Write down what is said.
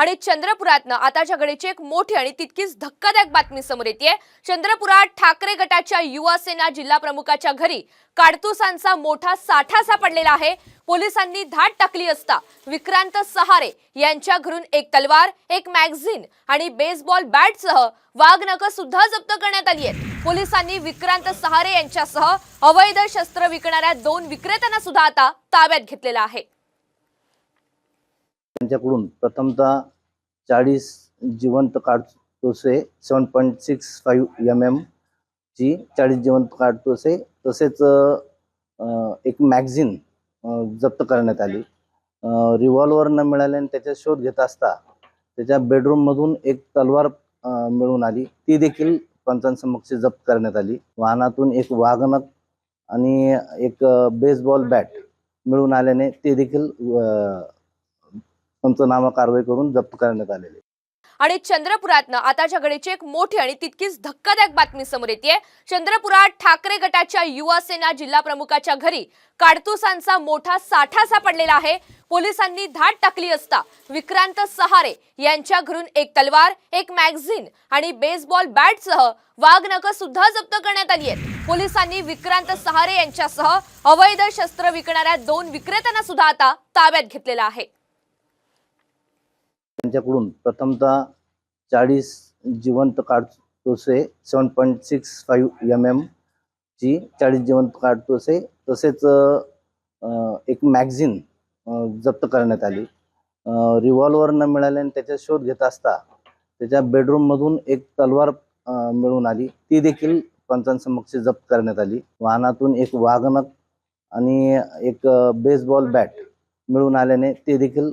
आणि चंद्रपुरातनं आताच्या घडीची एक मोठी आणि तितकीच धक्कादायक बातमी समोर येते चंद्रपुरात ठाकरे गटाच्या युवा सेना जिल्हा प्रमुखाच्या घरी काडतुसांचा मोठा साठा सापडलेला आहे. पोलिसांनी धाड टाकली असता विक्रांत सहारे यांच्या घरून एक तलवार एक मॅगझिन आणि बेसबॉल बॅटसह वाघनख सुद्धा जप्त करण्यात आली आहेत. पोलिसांनी विक्रांत सहारे यांच्यासह अवैध शस्त्र विकणाऱ्या दोन विक्रेत्यांना सुद्धा आता ताब्यात घेतलेला आहे. त्यांच्याकडून प्रथमतः चाळीस जिवंत काढतोसे seven point six five M ची चाळीस जिवंत काढतोसे तसेच एक मॅगझिन जप्त करण्यात आली. रिव्हॉल्वर न मिळाल्याने त्याचा शोध घेत असता त्याच्या बेडरूममधून एक तलवार मिळून आली. ती देखील पंचांसमक्ष जप्त करण्यात आली. वाहनातून एक वाघनक आणि एक बेसबॉल बॅट मिळून आल्याने ते देखील पंचनामा कारवाई करून जप्त करण्यात आलेले आणि चंद्रपुरातनं आताच्या घडीची एक मोठी आणि तितकीच धक्कादायक बातमी समोर येते चंद्रपुरात ठाकरे गटाच्या युवा सेना जिल्हा प्रमुखाच्या घरी काडतुसांचा मोठा साठा सापडलेला आहे. पोलिसांनी धाड टाकली असता विक्रांत सहारे यांच्या घरून एक तलवार एक मॅगझिन आणि बेसबॉल बॅटसह वाघनख सुद्धा जप्त करण्यात आली आहेत. पोलिसांनी विक्रांत सहारे यांच्यासह अवैध शस्त्र विकणाऱ्या दोन विक्रेत्यांना सुद्धा आता ताब्यात घेतलेला आहे. त्यांच्याकडून प्रथमतः चाळीस जिवंत काढतोसे seven point six five M ची चाळीस जिवंत काढतोसे तसेच एक मॅगझिन जप्त करण्यात आली. रिव्हॉल्वर न मिळाल्याने त्याचा शोध घेत असता त्याच्या बेडरूममधून एक तलवार मिळून आली. ती देखील पंचांसमक्ष जप्त करण्यात आली. वाहनातून एक वाघनक आणि एक बेसबॉल बॅट मिळून आल्याने ते देखील